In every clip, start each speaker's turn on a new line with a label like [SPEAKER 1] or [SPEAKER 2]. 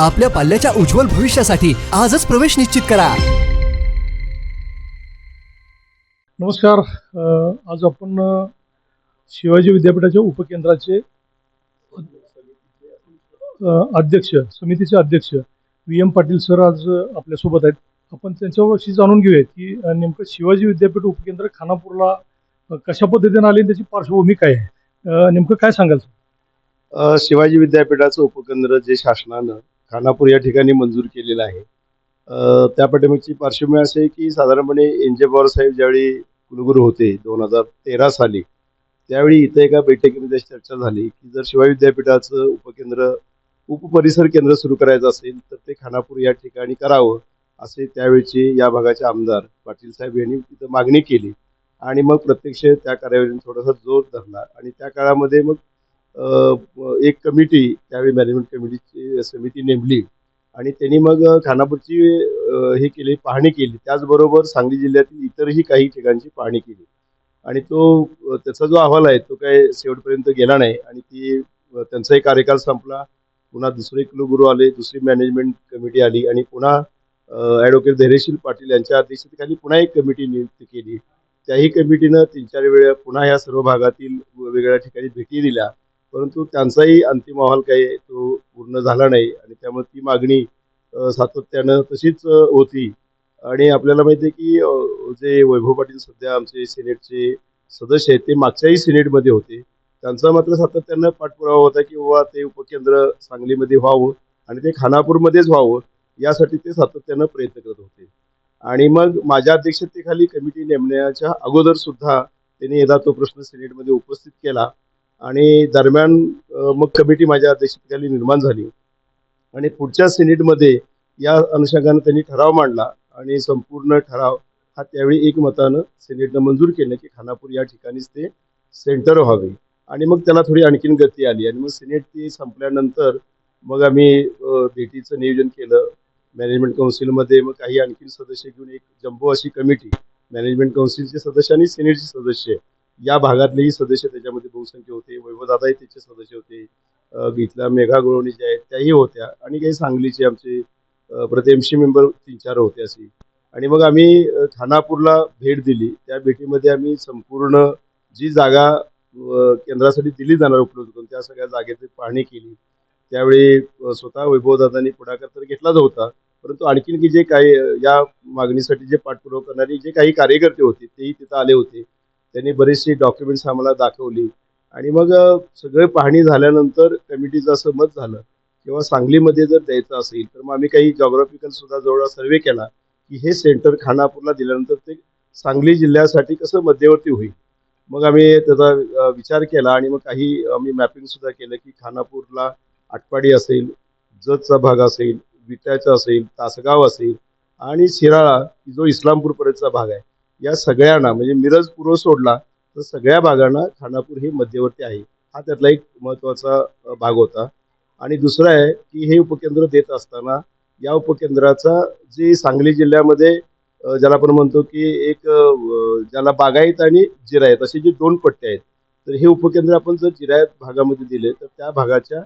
[SPEAKER 1] आपल्या पाल्याच्या उज्ज्वल भविष्यासाठी आजच प्रवेश निश्चित करा.
[SPEAKER 2] नमस्कार. आज आपण शिवाजी विद्यापीठाच्या उपकेंद्राचे अध्यक्ष समितीचे अध्यक्ष व्ही एम पाटील सर आज आपल्यासोबत आहेत. आपण त्यांच्याविषयी जाणून घेऊया की नेमकं शिवाजी विद्यापीठ उपकेंद्र खानापूरला कशा पद्धतीने आले आणि त्याची पार्श्वभूमी काय आहे? नेमकं काय सांगाल?
[SPEAKER 3] शिवाजी विद्यापीठाचं उपकेंद्र जे शासनानं खानापूर या ठिकाणी मंजूर केलेलं आहे. त्या पाठीमागची पार्श्वभूमी असे की साधारणपणे एन जे पवार साहेब ज्यावेळी कुलगुरू होते दोन हजार तेरा साली त्यावेळी इथं एका बैठकीमध्ये चर्चा झाली की जर शिवाय विद्यापीठाचं उपकेंद्र उपपरिसर केंद्र सुरू करायचं असेल तर ते खानापूर या ठिकाणी करावं असे त्यावेळचे या भागाचे आमदार पाटील साहेब यांनी तिथं मागणी केली. आणि मग प्रत्यक्ष त्या कार्यावरीने थोडासा जोर धरला आणि त्या काळामध्ये मग एक कमिटी त्यावेळी मॅनेजमेंट कमिटीची समिती नेमली. आणि त्यांनी मग खानापूरची हे केली पाहणी केली. त्याचबरोबर सांगली जिल्ह्यातील इतरही काही ठिकाणची पाहणी केली. आणि तो त्याचा जो अहवाल आहे तो काय शेवटपर्यंत गेला नाही. आणि ती त्यांचाही कार्यकाल संपला. पुन्हा दुसरे कुलगुरू आले दुसरी मॅनेजमेंट कमिटी आली. आणि पुन्हा ॲडव्होकेट धैर्यशील पाटील यांच्या अध्यक्षतेखाली पुन्हा एक कमिटी नियुक्त केली. त्याही कमिटीनं तीन चार वेळा पुन्हा या सर्व भागातील वेगवेगळ्या ठिकाणी भेटी दिल्या. परंतु त्यांचाही अंतिम अहवाल काही तो पूर्ण झाला नाही आणि त्यामुळे ती मागणी सातत्यानं तशीच होती. आणि आपल्याला माहिती आहे की जे वैभव पाटील सध्या आमचे सिनेटचे सदस्य आहेत ते मागच्याही सिनेटमध्ये होते. त्यांचा मात्र सातत्यानं पाठपुरावा होता की बाबा ते उपकेंद्र सांगलीमध्ये व्हावं आणि ते खानापूरमध्येच व्हावं यासाठी ते सातत्यानं प्रयत्न करत होते. आणि मग माझ्या अध्यक्षतेखाली कमिटी नेमण्याच्या अगोदर सुद्धा त्यांनी एकदा तो प्रश्न सिनेटमध्ये उपस्थित केला. आणि दरम्यान मग कमिटी माझ्या अध्यक्षतेखाली निर्माण झाली. आणि पुढच्या सिनेटमध्ये या अनुषंगानं त्यांनी ठराव मांडला आणि संपूर्ण ठराव हा त्यावेळी एकमतानं सिनेटनं मंजूर केलं की खानापूर या ठिकाणीच ते सेंटर व्हावे. आणि मग त्याला थोडी आणखीन गती आली आणि मग सिनेट ती संपल्यानंतर मग आम्ही भेटीचं नियोजन केलं. मॅनेजमेंट काउन्सिलमध्ये मग काही आणखीन सदस्य घेऊन एक जम्बो अशी कमिटी मॅनेजमेंट काउन्सिलचे सदस्य आणि सिनेटचे सदस्य या भागातलेही सदस्य त्याच्यामध्ये बहुसंख्य होते. वैभवदादाही त्याचे सदस्य होते. इथल्या मेघा गुळवणी ज्या आहेत त्याही होत्या. आणि काही सांगलीचे आमचे अ, मेंबर तीन चार होते असे. आणि मग आम्ही खानापूरला भेट दिली. त्या भेटीमध्ये आम्ही संपूर्ण जी जागा केंद्रासाठी दिली जाणार उपलब्ध करून त्या सगळ्या जागेची पाहणी केली. त्यावेळी स्वतः वैभवदादांनी पुढाकार तर घेतलाच होता. परंतु आणखीन की जे काही या मागणीसाठी जे पाठपुरावा करणारे जे काही कार्यकर्ते होते तेही तिथं आले होते. त्यांनी बरेचसे डॉक्युमेंट्स आम्हाला दाखवली. आणि मग सगळे पाहणी झाल्यानंतर कमिटीचं असं मत झालं. किंवा सांगलीमध्ये जर द्यायचं असेल तर मग आम्ही काही जॉग्राफिकल सुद्धा जवळ सर्वे केला की हे सेंटर खानापूरला दिल्यानंतर ते सांगली जिल्ह्यासाठी कसं मध्यवर्ती होईल. मग आम्ही त्याचा विचार केला आणि मग काही आम्ही मॅपिंग सुद्धा केलं की खानापूरला आटपाडी असेल जतचा भाग असेल विट्याचा असेल तासगाव असेल आणि शिराळा जो इस्लामपूरपर्यंतचा भाग आहे. या सगळ्यांना म्हणजे मिरज पूर्व सोडला तर सगळ्या भागांना खानापूर हे मध्यवर्ती आहे. हा त्यातला एक महत्त्वाचा भाग होता. आणि दुसरं आहे की हे उपकेंद्र देत असताना या उपकेंद्राचा जे सांगली जिल्ह्यामध्ये ज्याला आपण म्हणतो की एक ज्याला बागायत आणि जिरायत असे जे दोन पट्टे आहेत तर हे उपकेंद्र आपण जर जिरायत भागामध्ये दिले तर त्या भागाच्या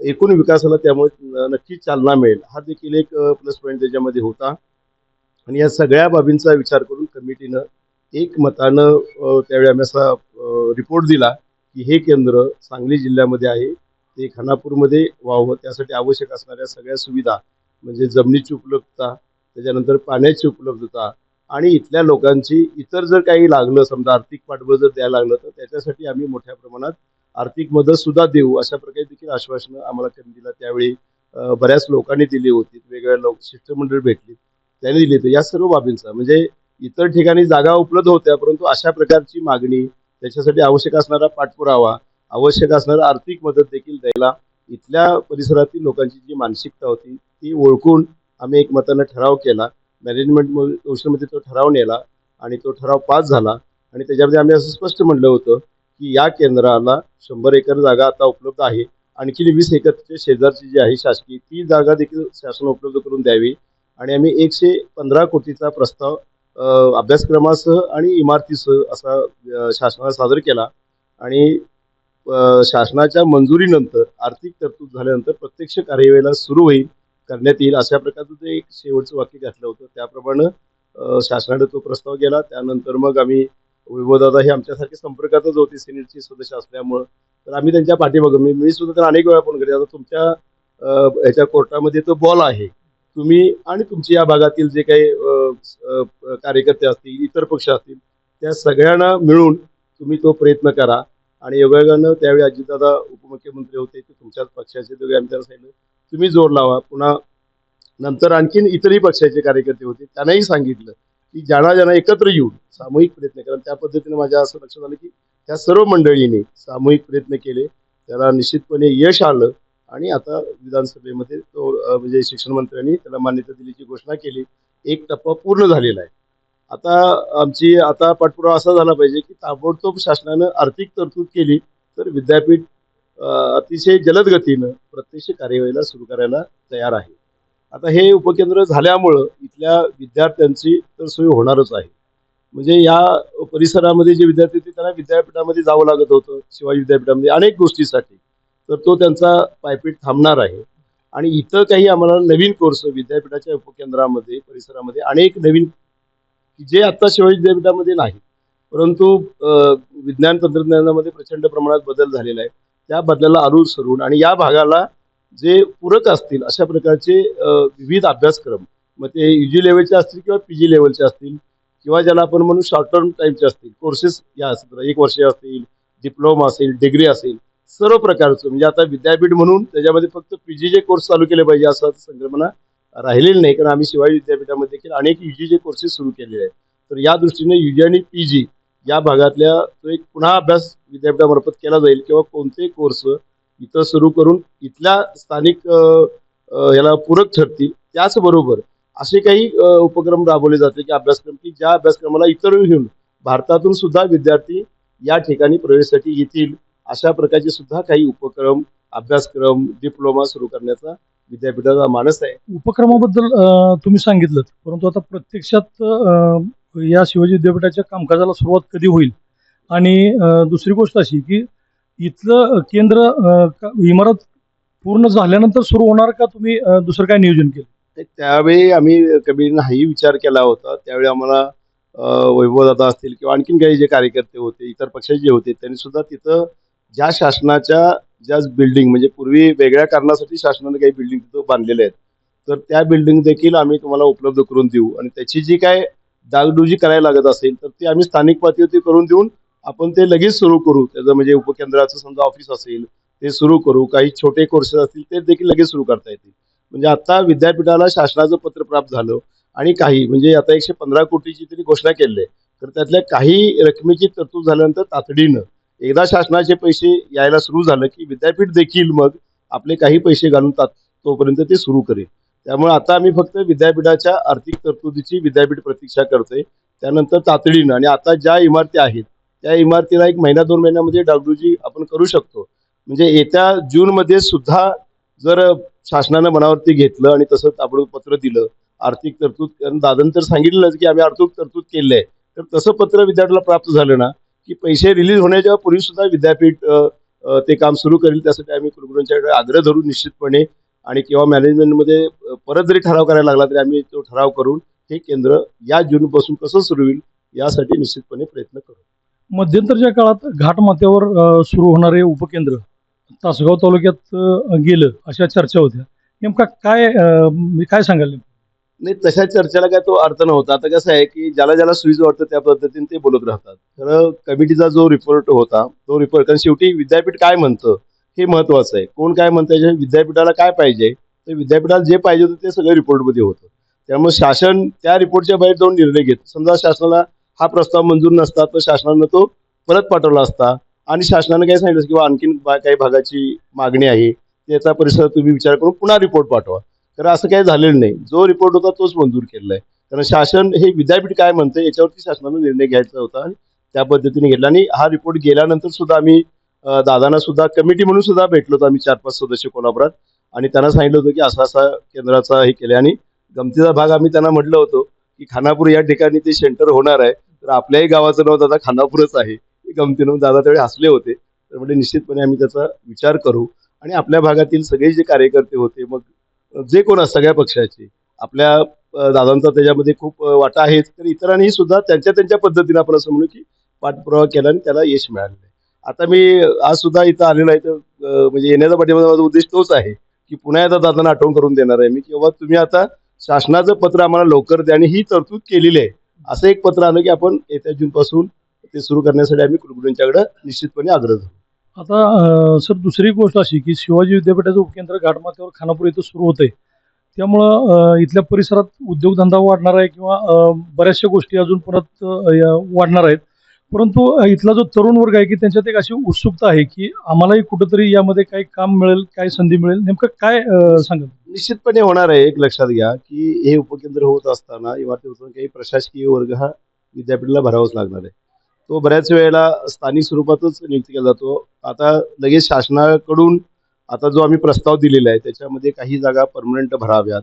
[SPEAKER 3] एकूण विकासाला त्यामुळे नक्की चालना मिळेल. हा देखील एक प्लस पॉईंट त्याच्यामध्ये होता. आणि या सगळ्या बाबींचा विचार करून कमिटीनं एक मतानं त्यावेळी आम्ही असा रिपोर्ट दिला की हे केंद्र सांगली जिल्ह्यामध्ये आहे ते खानापूरमध्ये व्हावं त्यासाठी आवश्यक असणाऱ्या सगळ्या सुविधा म्हणजे जमिनीची उपलब्धता त्याच्यानंतर पाण्याची उपलब्धता आणि इथल्या लोकांची इतर जर काही लागलं समजा आर्थिक पाठबळ जर द्यायला लागलं तर त्याच्यासाठी आम्ही मोठ्या प्रमाणात आर्थिक मदत सुद्धा देऊ अशा प्रकारे देखील आश्वासनं आम्हाला कमिटीला त्यावेळी बऱ्याच लोकांनी दिली होती वेगवेगळ्या लोक शिष्टमंडळ भेटली. त्याने दिली तर या सर्व बाबींचा. म्हणजे इतर ठिकाणी जागा उपलब्ध होत्या परंतु अशा प्रकारची मागणी त्याच्यासाठी आवश्यक असणारा पाठपुरावा आवश्यक असणारा आर्थिक मदत देखील द्यायला इथल्या परिसरातील लोकांची जी मानसिकता होती ती ओळखून आम्ही एक मतानं ठराव केला. मॅनेजमेंट कौशलमध्ये तो ठराव नेला आणि तो ठराव पास झाला. आणि त्याच्यामध्ये आम्ही असं स्पष्ट म्हटलं होतं की या केंद्राला शंभर एकर जागा आता उपलब्ध आहे. आणखी वीस एकरच्या शेजारची जी आहे शासकीय ती जागा देखील शासन उपलब्ध करून द्यावी. आणि आम्ही एकशे पंधरा कोटीचा प्रस्ताव अभ्यासक्रमासह आणि इमारतीसह असा शासनाला सादर केला. आणि शासनाच्या मंजुरीनंतर आर्थिक तरतूद झाल्यानंतर प्रत्यक्ष कार्यवाहीला सुरू होईल करण्यात येईल अशा प्रकारचं ते एक शेवटचं वाक्य घातलं होतं. त्याप्रमाणे शासनाने तो प्रस्ताव केला. त्यानंतर मग आम्ही वैभवदादा हे आमच्यासारखे संपर्कातच होते सिनियरचे सदस्य असल्यामुळं. तर आम्ही त्यांच्या पाठीमागं मी मी सुद्धा त्यांना अनेक वेळा फोन करते. आता तुमच्या ह्याच्या कोर्टामध्ये तो बॉल आहे. तुम्ही आणि तुमची या भागातील जे काही कार्यकर्ते असतील इतर पक्ष असतील त्या सगळ्यांना मिळून तुम्ही तो प्रयत्न करा. आणि योगायोगानं त्यावेळी अजितदादा उपमुख्यमंत्री होते ते तुमच्याच पक्षाचे दोघे आम्ही सांगितलं तुम्ही जोर लावा. पुन्हा नंतर आणखीन इतरही पक्षाचे कार्यकर्ते होते त्यांनाही सांगितलं की ज्यांना ज्यांना एकत्र येऊन सामूहिक प्रयत्न करा. त्या पद्धतीने माझ्या असं लक्षात आलं की त्या सर्व मंडळीने सामूहिक प्रयत्न केले. त्याला निश्चितपणे यश आलं. आणि आता विधानसभेमध्ये तो म्हणजे शिक्षण मंत्र्यांनी त्याला मान्यता दिल्याची घोषणा केली. एक टप्पा पूर्ण झालेला आहे. आता आमची आता पाठपुरावा असा झाला पाहिजे की ताबडतोब शासनानं आर्थिक तरतूद केली तर विद्यापीठ अतिशय जलद गतीनं प्रत्यक्ष कार्यवाहीला सुरू करायला तयार आहे. आता हे उपकेंद्र झाल्यामुळं इथल्या विद्यार्थ्यांची तर सोय होणारच आहे. म्हणजे या परिसरामध्ये जे विद्यार्थी होते त्यांना विद्यापीठामध्ये जावं लागत होतं शिवाजी विद्यापीठामध्ये अनेक गोष्टीसाठी. तर तो त्यांचा पायपीट थांबणार आहे. आणि इथं काही आम्हाला नवीन कोर्स विद्यापीठाच्या उपकेंद्रामध्ये परिसरामध्ये अनेक नवीन जे आत्ता शिवाजी विद्यापीठामध्ये नाही परंतु विज्ञान तंत्रज्ञानामध्ये प्रचंड प्रमाणात बदल झालेला आहे. त्या बदलाला अनुसरून सरून आणि या भागाला जे पूरक असतील अशा प्रकारचे विविध अभ्यासक्रम मग ते यू जी लेवलचे असतील किंवा पी जी लेवलचे असतील किंवा ज्याला आपण म्हणू शॉर्ट टर्म टाईमचे असतील कोर्सेस या असतील एक वर्ष असतील डिप्लोमा असेल डिग्री असेल सर्व प्रकारचं म्हणजे आता विद्यापीठ म्हणून त्याच्यामध्ये फक्त पी जी जे कोर्स चालू केले पाहिजे असं संकल्पना राहिलेली नाही. कारण आम्ही शिवाजी विद्यापीठामध्ये देखील अनेक यू जी जे कोर्सेस सुरू केलेले आहेत. तर या दृष्टीने यू जी आणि पी जी या भागातल्या तो एक पुन्हा अभ्यास विद्यापीठामार्फत केला जाईल किंवा कोणते कोर्स इथं सुरू करून इथल्या स्थानिक याला पूरक ठरतील त्याचबरोबर असे काही उपक्रम राबवले जाते की अभ्यासक्रम की ज्या अभ्यासक्रमाला इतर घेऊन भारतातून सुद्धा विद्यार्थी या ठिकाणी प्रवेशासाठी येतील. अशा प्रकारचे सुद्धा काही उपक्रम अभ्यासक्रम डिप्लोमा सुरू करण्याचा विद्यापीठाचा मानस आहे.
[SPEAKER 2] उपक्रमाबद्दल तुम्ही सांगितलं परंतु आता प्रत्यक्षात या शिवाजी विद्यापीठाच्या कामकाजाला सुरुवात कधी होईल? आणि दुसरी गोष्ट अशी की इथलं केंद्र इमारत पूर्ण झाल्यानंतर सुरू होणार का तुम्ही दुसरं काय नियोजन केलं?
[SPEAKER 3] त्यावेळी आम्ही कमी हाही विचार केला होता. त्यावेळी आम्हाला वैभवदादा असतील किंवा आणखीन काही जे कार्यकर्ते होते इतर पक्षाचे जे होते त्यांनी सुद्धा तिथं ज्या शासनाच्या ज्या बिल्डिंग म्हणजे पूर्वी वेगळ्या कारणासाठी शासनाने काही बिल्डिंग तिथं बांधलेल्या आहेत तर त्या बिल्डिंग देखील आम्ही तुम्हाला उपलब्ध करून देऊ. आणि त्याची जी काय डागडुजी करायला लागत असेल तर ती आम्ही स्थानिक पातळीवरती करून देऊन आपण ते लगेच सुरू करू. त्याचं म्हणजे उपकेंद्राचं समजा ऑफिस असेल ते सुरू करू. काही छोटे कोर्सेस असतील ते देखील लगेच सुरू करता येतील. म्हणजे आता विद्यापीठाला शासनाचं पत्र प्राप्त झालं आणि काही म्हणजे आता एकशे पंधरा कोटीची तरी घोषणा केली आहे. तर त्यातल्या काही रकमेची तरतूद झाल्यानंतर तातडीनं एकदा शासनाचे पैसे यायला सुरू झालं की विद्यापीठ देखील मग आपले काही पैसे घालून तात तोपर्यंत ते सुरू करेल. त्यामुळे आता आम्ही फक्त विद्यापीठाच्या आर्थिक तरतुदीची विद्यापीठ प्रतीक्षा करतोय. त्यानंतर तातडीनं आणि आता ज्या इमारती आहेत त्या इमारतीला एक महिना दोन महिन्यामध्ये डागडुजी आपण करू शकतो. म्हणजे येत्या जूनमध्ये सुद्धा जर शासनानं मनावरती घेतलं आणि तसं ताबडतोब पत्र दिलं आर्थिक तरतूद कारण दादन तर सांगितलंच की आम्ही आर्थिक तरतूद केली आहे. तर तसं पत्र विद्यार्थ्याला प्राप्त झालं ना की पैसे रिलीज होण्याच्या पूर्वी सुद्धा विद्यापीठ ते काम सुरू करेल त्यासाठी आम्ही कुलगुरूंच्याकडे आग्रह धरू निश्चितपणे आणि किंवा मॅनेजमेंटमध्ये परत जरी ठराव करायला लागला तरी आम्ही तो ठराव करून हे केंद्र या जूनपासून कसं सुरू होईल यासाठी निश्चितपणे प्रयत्न करू.
[SPEAKER 2] मध्यंतरच्या काळात घाटमाथ्यावर सुरू होणारे उपकेंद्र तासगाव तालुक्यात गेलं अशा चर्चा होत्या. नेमका काय काय सांगाल?
[SPEAKER 3] नाही तशा चर्चेला काय तो अर्थ नव्हता. आता कसं आहे की ज्याला ज्याला सुईचं वाटतं त्या पद्धतीने ते बोलत राहतात. तर कमिटीचा जो रिपोर्ट होता तो रिपोर्ट कारण शेवटी विद्यापीठ काय म्हणतं हे महत्वाचं आहे. कोण काय म्हणतं विद्यापीठाला काय पाहिजे तर विद्यापीठाला जे पाहिजे होतं ते सगळं रिपोर्टमध्ये होतं. त्यामुळे शासन त्या रिपोर्टच्या बाहेर जाऊन निर्णय घेत समजा शासनाला हा प्रस्ताव मंजूर नसता तर शासनानं तो परत पाठवला असता. आणि शासनानं काय सांगितलं किंवा आणखीन काही भागाची मागणी आहे त्याचा परिसर तुम्ही विचार करून पुन्हा रिपोर्ट पाठवा. तर असं काही झालेलं नाही. जो रिपोर्ट होता तोच मंजूर केलेला आहे. कारण शासन हे विद्यापीठ काय म्हणतं याच्यावरती शासनानं निर्णय घ्यायचा होता आणि त्या पद्धतीने घेतला. आणि हा रिपोर्ट गेल्यानंतर सुद्धा आम्ही दादांना सुद्धा कमिटी म्हणून सुद्धा भेटलो होतो आम्ही चार पाच सदस्य कोल्हापुरात. आणि त्यांना सांगितलं होतं की असा असा केंद्राचा हे केलं आणि गमतीचा भाग आम्ही त्यांना म्हटलं होतो की खानापूर या ठिकाणी ते सेंटर होणार आहे. तर आपल्याही गावाचं नाव दादा खानापूरच आहे. हे गमतीनं दादा त्यावेळी हसले होते. तर म्हणजे निश्चितपणे आम्ही त्याचा विचार करू. आणि आपल्या भागातील सगळे जे कार्यकर्ते होते मग जे कोण असतात सगळ्या पक्षाचे. आपल्या दादांचा त्याच्यामध्ये खूप वाटा आहे. तर इतरांनी सुद्धा त्यांच्या त्यांच्या पद्धतीने आपण असं म्हणू की पाठपुरावा केला आणि त्याला यश मिळालेलं आहे. आता मी आज सुद्धा इथं आलेलो आहे. तर म्हणजे येण्याचा पाठीमागे माझा उद्देश तोच आहे की पुन्हा एकदा दादांना आठवण करून देणार आहे मी की बाबा तुम्ही आता शासनाचं पत्र आम्हाला लवकर द्या आणि ही तरतूद केलेली आहे. असं एक पत्र आलं की आपण येत्या जूनपासून ते सुरू करण्यासाठी आम्ही कुलगुरूंच्याकडे निश्चितपणे आग्रह धरू.
[SPEAKER 2] आता सर दुसरी गोष्ट अशी की शिवाजी विद्यापीठाचं उपकेंद्र घाटमाथ्यावर खानापूर इथं सुरू होतंय. त्यामुळं इथल्या परिसरात उद्योगधंदा वाढणार आहे किंवा बऱ्याचशा गोष्टी अजून परत वाढणार आहेत. परंतु इथला जो तरुण वर्ग आहे की त्यांच्यात एक अशी उत्सुकता आहे की आम्हालाही कुठंतरी यामध्ये काही काम मिळेल काय संधी मिळेल. नेमकं काय अं, सांगाल?
[SPEAKER 3] निश्चितपणे होणार आहे एक लक्षात घ्या की हे उपकेंद्र होत असताना इमारती काही प्रशासकीय वर्ग हा विद्यापीठाला भरावाच लागणार आहे. तो बऱ्याच वेळेला स्थानिक स्वरूपातच नियुक्त केला जातो. आता लगेच शासनाकडून आता जो आम्ही प्रस्ताव दिलेला आहे त्याच्यामध्ये काही जागा परमनंट भराव्यात.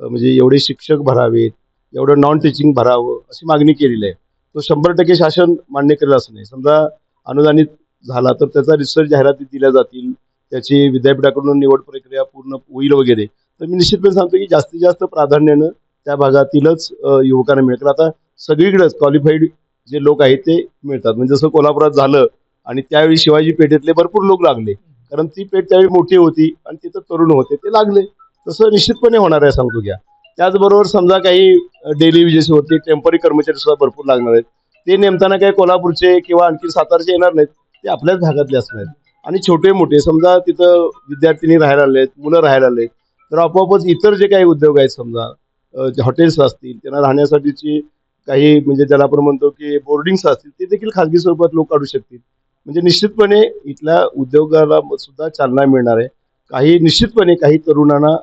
[SPEAKER 3] म्हणजे एवढे शिक्षक भरावेत एवढं नॉन टीचिंग भरावं अशी मागणी केलेली आहे. तो शंभर टक्के शासन मान्य करेल असं नाही. समजा अनुदानित झाला तर त्याचा रिसर्च जाहिराती दिल्या जातील त्याची विद्यापीठाकडून निवड प्रक्रिया पूर्ण होईल वगैरे. तर मी निश्चितपणे सांगतो की जास्तीत जास्त प्राधान्यानं त्या भागातीलच युवकांना मिळेल. कारण आता सगळीकडेच क्वालिफाईड जे लोक आहेत ते मिळतात. म्हणजे जसं कोल्हापुरात झालं आणि त्यावेळी शिवाजी पेठेतले भरपूर लोक लागले. कारण ती पेठ त्यावेळी मोठी होती आणि तिथं तरुण होते ते लागले. तसं निश्चितपणे होणार आहे सांगतो घ्या. त्याचबरोबर समजा काही डेली विजेस होते टेंपररी कर्मचारी सुद्धा भरपूर लागणार आहेत. ते नेमताना काही कोल्हापूरचे किंवा आणखी सातारचे येणार नाहीत. ते आपल्याच भागातले असणार आहेत. आणि छोटे मोठे समजा तिथं विद्यार्थिनी राहायला आले आहेत मुलं राहायला आले आहेत. तर आपोआपच इतर जे काही उद्योग आहेत समजा जे हॉटेल्स असतील त्यांना राहण्यासाठीची काही म्हणजे ज्याला आपण म्हणतो की बोर्डिंग्स असतील ते देखील खाजगी स्वरूपात लोक काढू शकतील. म्हणजे निश्चितपणे इथल्या उद्योगाला सुद्धा चालना मिळणार आहे. काही निश्चितपणे काही तरुणांना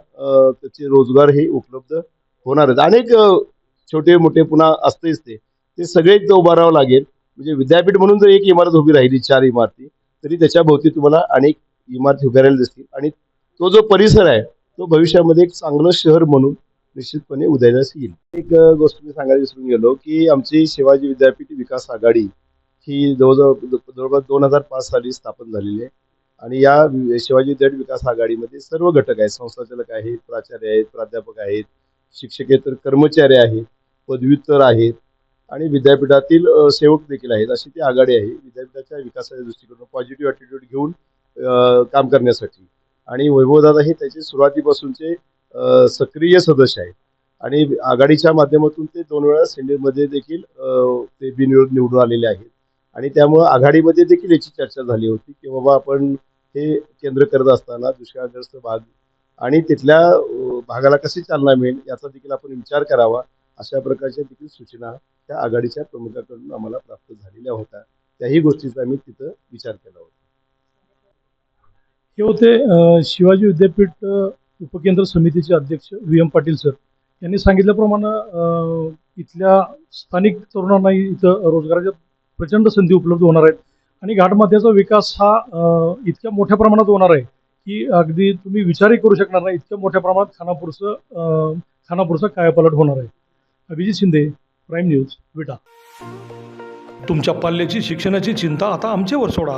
[SPEAKER 3] त्याचे रोजगार हे उपलब्ध होणार आहेत. अनेक छोटे मोठे पुन्हा असतेच ते. ते सगळे एकदा उभारावं लागेल. म्हणजे विद्यापीठ म्हणून जर एक इमारत उभी राहिली चार इमारती तरी त्याच्या भोवती तुम्हाला अनेक इमारती उभारायला दिसतील. आणि तो जो परिसर आहे तो भविष्यामध्ये एक चांगलं शहर म्हणून निश्चितपणे उदयास येईल. एक गोष्ट मी सांगायला विसरून गेलो की आमची शिवाजी विद्यापीठ विकास आघाडी ही जवळजवळ जवळपास दोन हजार पाच साली स्थापन झालेली आहे. आणि या शिवाजी विद्यापीठ विकास आघाडीमध्ये सर्व घटक आहेत संस्थाचालक आहेत प्राचार्य आहेत प्राध्यापक आहेत शिक्षकेतर कर्मचारी आहेत पदव्युत्तर आहेत आणि विद्यापीठातील सेवक देखील आहेत अशी ती आघाडी आहे विद्यापीठाच्या विकासाच्या दृष्टिकोनातून पॉझिटिव्ह ॲटिट्यूड घेऊन काम करण्यासाठी. आणि वैभवदादा हे त्याचे सुरुवातीपासूनचे सक्रिय सदस्य आहेत. आणि आघाडीच्या माध्यमातून ते दोन वेळा सेनेमध्ये देखील ते बिनविरोध निवडून आलेले आहेत. आणि त्यामुळं आघाडीमध्ये देखील याची चर्चा झाली होती की बाबा आपण हे केंद्र करत असताना दुष्काळग्रस्त भाग आणि तिथल्या भागाला कशी चालना मिळेल याचा देखील आपण विचार करावा अशा प्रकारच्या देखील सूचना त्या आघाडीच्या प्रमुखाकडून आम्हाला प्राप्त झालेल्या होत्या. त्याही गोष्टीचा आम्ही तिथं विचार केला होता.
[SPEAKER 2] हे होते शिवाजी विद्यापीठ उपकेंद्र समितीचे अध्यक्ष व्ही एम पाटील सर यांनी सांगितल्याप्रमाणे इथल्या स्थानिक तरुणांना इथं रोजगाराच्या प्रचंड संधी उपलब्ध होणार आहेत. आणि घाटमाथ्याचा विकास हा इतक्या मोठ्या प्रमाणात होणार आहे की अगदी तुम्ही विचारही करू शकणार नाही इतक्या मोठ्या प्रमाणात खानापूरचं खानापूरचा कायापालट होणार आहे. Abhijit Shinde prime news Vita.
[SPEAKER 4] तुमच्या पाल्याची शिक्षणाची चिंता आता आमच्यावर सोडा.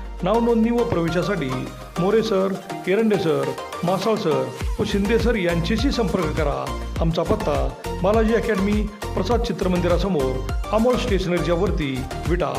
[SPEAKER 4] नावनोंदणी व प्रवेशासाठी More sir Erande sir Masal sir व शिंदे सर यांच्याशी संपर्क करा. आमचा पत्ता बालाजी अकॅडमी प्रसाद चित्रमंदिरासमोर अमोल स्टेशनरीच्या वरती विटा.